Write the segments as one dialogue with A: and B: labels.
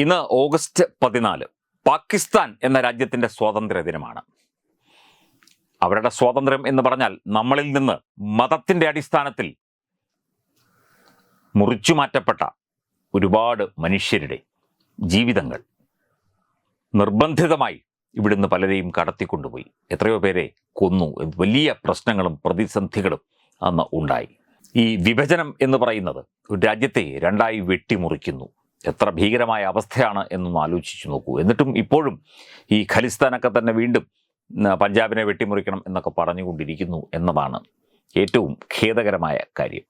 A: ഇന്ന് ഓഗസ്റ്റ് പതിനാല് പാകിസ്ഥാൻ എന്ന രാജ്യത്തിന്റെ സ്വാതന്ത്ര്യ ദിനമാണ്. അവരുടെ സ്വാതന്ത്ര്യം എന്ന് പറഞ്ഞാൽ നമ്മളിൽ നിന്ന് മതത്തിന്റെ അടിസ്ഥാനത്തിൽ മുറിച്ചു മാറ്റപ്പെട്ട ഒരുപാട് മനുഷ്യരുടെ ജീവിതങ്ങൾ നിർബന്ധിതമായി ഇവിടുന്ന് പലരെയും കടത്തിക്കൊണ്ടുപോയി. എത്രയോ പേരെ കൊന്നു. വലിയ പ്രശ്നങ്ങളും പ്രതിസന്ധികളും അന്ന് ഉണ്ടായി. ഈ വിഭജനം എന്ന് പറയുന്നത് ഒരു രാജ്യത്തെ രണ്ടായി വെട്ടിമുറിക്കുന്നു. എത്ര ഭീകരമായ അവസ്ഥയാണ് എന്നൊന്ന് ആലോചിച്ചു നോക്കൂ. എന്നിട്ടും ഇപ്പോഴും ഈ ഖലിസ്ഥാനൊക്കെ തന്നെ വീണ്ടും പഞ്ചാബിനെ വെട്ടിമുറിക്കണം എന്നൊക്കെ പറഞ്ഞുകൊണ്ടിരിക്കുന്നു എന്നതാണ് ഏറ്റവും ഖേദകരമായ കാര്യം.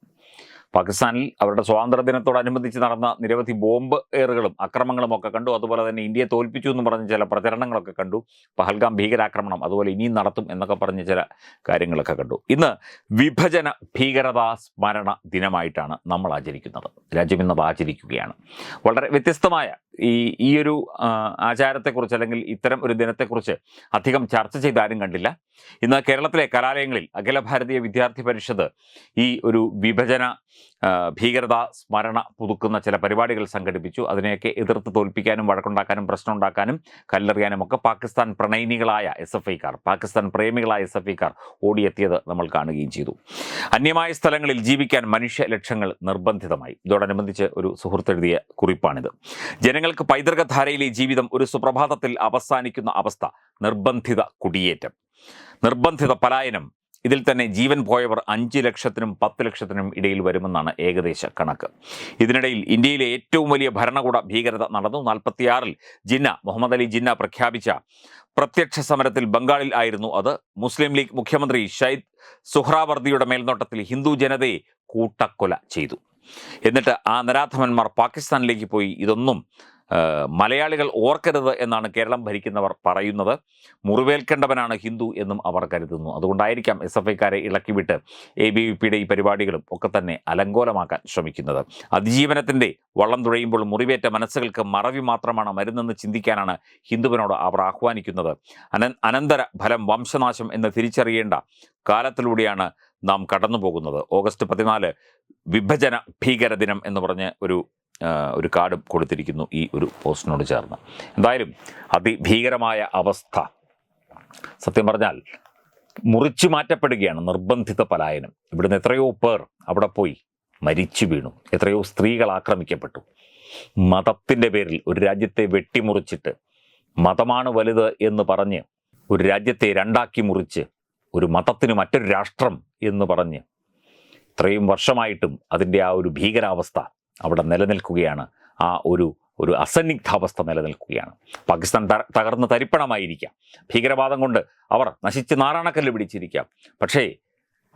A: പാകിസ്ഥാനിൽ അവരുടെ സ്വാതന്ത്ര്യ ദിനത്തോടനുബന്ധിച്ച് നടന്ന നിരവധി ബോംബ് ഏറുകളും അക്രമങ്ങളും ഒക്കെ കണ്ടു. അതുപോലെ തന്നെ ഇന്ത്യയെ തോൽപ്പിച്ചു എന്ന് പറഞ്ഞ ചില പ്രചരണങ്ങളൊക്കെ കണ്ടു. പഹൽഗാം ഭീകരാക്രമണം അതുപോലെ ഇനിയും നടത്തും എന്നൊക്കെ പറഞ്ഞ ചില കാര്യങ്ങളൊക്കെ കണ്ടു. ഇന്ന് വിഭജന ഭീകരതാ സ്മരണ ദിനമായിട്ടാണ് നമ്മൾ ആചരിക്കുന്നത്. രാജ്യം ഇന്നത് ആചരിക്കുകയാണ്. വളരെ വ്യത്യസ്തമായ ഈ ഈ ഒരു ആചാരത്തെക്കുറിച്ച് അല്ലെങ്കിൽ ഇത്തരം ഒരു ദിനത്തെക്കുറിച്ച് അധികം ചർച്ച ചെയ്ത് ആരും കണ്ടില്ല. ഇന്ന് കേരളത്തിലെ കലാലയങ്ങളിൽ അഖില ഭാരതീയ വിദ്യാർത്ഥി പരിഷത്ത് ഈ ഒരു വിഭജന ഭീകരത സ്മരണ പുതുക്കുന്ന ചില പരിപാടികൾ സംഘടിപ്പിച്ചു. അതിനെയൊക്കെ എതിർത്ത് തോൽപ്പിക്കാനും വഴക്കുണ്ടാക്കാനും പ്രശ്നമുണ്ടാക്കാനും കല്ലെറിയാനും ഒക്കെ പാകിസ്ഥാൻ പ്രണയിനികളായ എസ് എഫ് ഐക്കാർ പാകിസ്ഥാൻ പ്രേമികളായ എസ് എഫ് ഐക്കാർ ഓടിയെത്തിയത് നമ്മൾ കാണുകയും ചെയ്തു. അന്യമായ സ്ഥലങ്ങളിൽ ജീവിക്കാൻ മനുഷ്യ ലക്ഷ്യങ്ങൾ നിർബന്ധിതമായി. ഇതോടനുബന്ധിച്ച് ഒരു സുഹൃത്തെഴുതിയ കുറിപ്പാണിത്. കുറിപ്പാണിത് ജനങ്ങൾക്ക് പൈതൃകധാരയിലെ ജീവിതം ഒരു സുപ്രഭാതത്തിൽ അവസാനിക്കുന്ന അവസ്ഥ. നിർബന്ധിത കുടിയേറ്റം. നിർബന്ധിത പലായനം. ഇതിൽ തന്നെ ജീവൻ പോയവർ അഞ്ച് ലക്ഷത്തിനും പത്ത് ലക്ഷത്തിനും ഇടയിൽ വരുമെന്നാണ് ഏകദേശ കണക്ക്. ഇതിനിടയിൽ ഇന്ത്യയിലെ ഏറ്റവും വലിയ ഭരണകൂട ഭീകരത നടന്നു. നാൽപ്പത്തിയാറിൽ ജിന്ന മുഹമ്മദ് അലി ജിന്ന പ്രഖ്യാപിച്ച പ്രത്യക്ഷ സമരത്തിൽ ബംഗാളിൽ ആയിരുന്നു അത്. മുസ്ലിം ലീഗ് മുഖ്യമന്ത്രി ഷൈദ് സുഹ്രാവർദിയുടെ മേൽനോട്ടത്തിൽ ഹിന്ദു ജനതയെ കൂട്ടക്കൊല ചെയ്തു. എന്നിട്ട് ആ നരാധമന്മാർ പാകിസ്ഥാനിലേക്ക് പോയി. ഇതൊന്നും മലയാളികൾ ഓർക്കരുത് എന്നാണ് കേരളം ഭരിക്കുന്നവർ പറയുന്നത്. മുറിവേൽക്കേണ്ടവനാണ് ഹിന്ദു എന്നും അവർ കരുതുന്നു. അതുകൊണ്ടായിരിക്കാം എസ് എഫ് ഐക്കാരെ ഇളക്കിവിട്ട് എ ബി വി പിയുടെ ഈ പരിപാടികളും ഒക്കെ തന്നെ അലങ്കോലമാക്കാൻ ശ്രമിക്കുന്നത്. അതിജീവനത്തിന്റെ വള്ളം തുഴയുമ്പോൾ മുറിവേറ്റ മനസ്സുകൾക്ക് മറവി മാത്രമാണ് മരുന്നെന്ന് ചിന്തിക്കാനാണ് ഹിന്ദുവിനോട് അവർ ആഹ്വാനിക്കുന്നത്. അന അനന്തര ഫലം വംശനാശം എന്ന് തിരിച്ചറിയേണ്ട കാലത്തിലൂടെയാണ് നാം കടന്നു പോകുന്നത് ഓഗസ്റ്റ് പതിനാല് വിഭജന ഭീകര ദിനം എന്ന് പറഞ്ഞ് ഒരു ഒരു കാർഡ് കൊടുത്തിരിക്കുന്നു ഈ ഒരു പോസ്റ്റിനോട് ചേർന്ന്. എന്തായാലും അതിഭീകരമായ അവസ്ഥ. സത്യം പറഞ്ഞാൽ മുറിച്ചു മാറ്റപ്പെടുകയാണ് നിർബന്ധിത പലായനം. ഇവിടുന്ന് എത്രയോ പേർ അവിടെ പോയി മരിച്ചു വീണു. എത്രയോ സ്ത്രീകൾ ആക്രമിക്കപ്പെട്ടു. മതത്തിന്റെ പേരിൽ ഒരു രാജ്യത്തെ വെട്ടിമുറിച്ചിട്ട് മതമാണ് വലുത് എന്ന് പറഞ്ഞ് ഒരു രാജ്യത്തെ രണ്ടാക്കി മുറിച്ച് ഒരു മതത്തിന് മറ്റൊരു രാഷ്ട്രം എന്ന് പറഞ്ഞ് ഇത്രയും വർഷമായിട്ടും അതിന്റെ ആ ഒരു ഭീകരാവസ്ഥ അവിടെ നിലനിൽക്കുകയാണ്. ആ ഒരു ഒരു അസന്നിഗ്ധാവസ്ഥ നിലനിൽക്കുകയാണ്. പാകിസ്ഥാൻ തകർന്ന് തരിപ്പണമായിരിക്കാം. ഭീകരവാദം കൊണ്ട് അവർ നശിച്ച് നാറാണക്കല്ല് പിടിച്ചിരിക്കാം. പക്ഷേ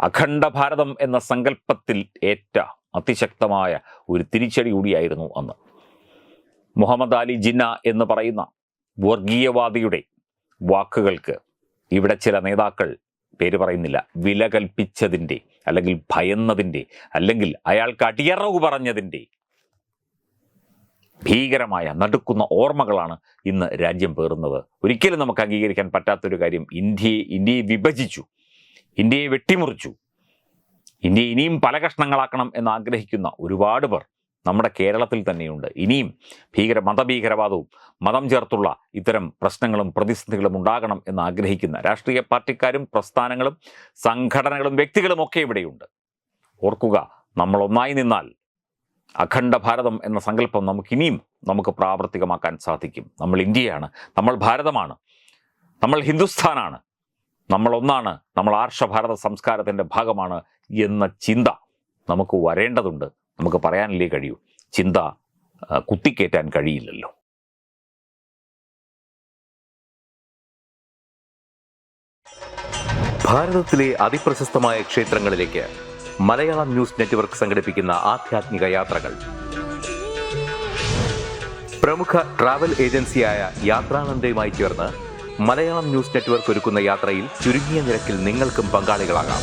A: അഖണ്ഡ ഭാരതം എന്ന സങ്കല്പത്തിൽ ഏറ്റ അതിശക്തമായ ഒരു തിരിച്ചടി കൂടിയായിരുന്നു അന്ന്. മുഹമ്മദ് അലി ജിന്ന എന്ന് പറയുന്ന വർഗീയവാദിയുടെ വാക്കുകൾക്ക് ഇവിടെ ചില നേതാക്കൾ പേര് പറയുന്നില്ല. വില കൽപ്പിച്ചതിന്റെ അല്ലെങ്കിൽ ഭയന്നതിന്റെ അല്ലെങ്കിൽ അയാൾക്ക് അടിയറവ് പറഞ്ഞതിന്റെ ഭീകരമായ നടുക്കുന്ന ഓർമ്മകളാണ് ഇന്ന് രാജ്യം പേറുന്നത്. ഒരിക്കലും നമുക്ക് അംഗീകരിക്കാൻ പറ്റാത്തൊരു കാര്യം ഇന്ത്യയെ ഇന്ത്യയെ വിഭജിച്ചു. ഇന്ത്യയെ വെട്ടിമുറിച്ചു. ഇന്ത്യയെ ഇനിയും പല കഷ്ണങ്ങളാക്കണം എന്ന് ആഗ്രഹിക്കുന്ന ഒരുപാട് പേർ നമ്മുടെ കേരളത്തിൽ തന്നെയുണ്ട്. ഇനിയും ഭീകര മതഭീകരവാദവും മതം ചേർത്തുള്ള ഇത്തരം പ്രശ്നങ്ങളും പ്രതിസന്ധികളും ഉണ്ടാകണം എന്ന് ആഗ്രഹിക്കുന്ന രാഷ്ട്രീയ പാർട്ടിക്കാരും പ്രസ്ഥാനങ്ങളും സംഘടനകളും വ്യക്തികളും ഒക്കെ ഇവിടെയുണ്ട്. ഓർക്കുക നമ്മൾ ഒന്നായി നിന്നാൽ അഖണ്ഡ ഭാരതം എന്ന സങ്കല്പം നമുക്കിനിയും നമുക്ക് പ്രാവർത്തികമാക്കാൻ സാധിക്കും. നമ്മൾ ഇന്ത്യയാണ് നമ്മൾ ഭാരതമാണ് നമ്മൾ ഹിന്ദുസ്ഥാനാണ് നമ്മൾ ഒന്നാണ് നമ്മൾ ആർഷഭാരത സംസ്കാരത്തിന്റെ ഭാഗമാണ് എന്ന ചിന്ത നമുക്ക് വരേണ്ടതുണ്ട്. നമുക്ക് പറയാനല്ലേ കഴിയൂ. ചിന്ത കുത്തിക്കേറ്റാൻ കഴിയില്ലല്ലോ.
B: ഭാരതത്തിലെ അതിപ്രശസ്തമായ ക്ഷേത്രങ്ങളിലേക്ക് മലയാളം ന്യൂസ് നെറ്റ്വർക്ക് സംഘടിപ്പിക്കുന്ന ആധ്യാത്മിക യാത്രകൾ. പ്രമുഖ ട്രാവൽ ഏജൻസിയായ യാത്രാനന്ദയുമായി ചേർന്ന് മലയാളം ന്യൂസ് നെറ്റ്വർക്ക് ഒരുക്കുന്ന യാത്രയിൽ ചുരുങ്ങിയ നിരക്കിൽ നിങ്ങൾക്കും പങ്കാളികളാകാം.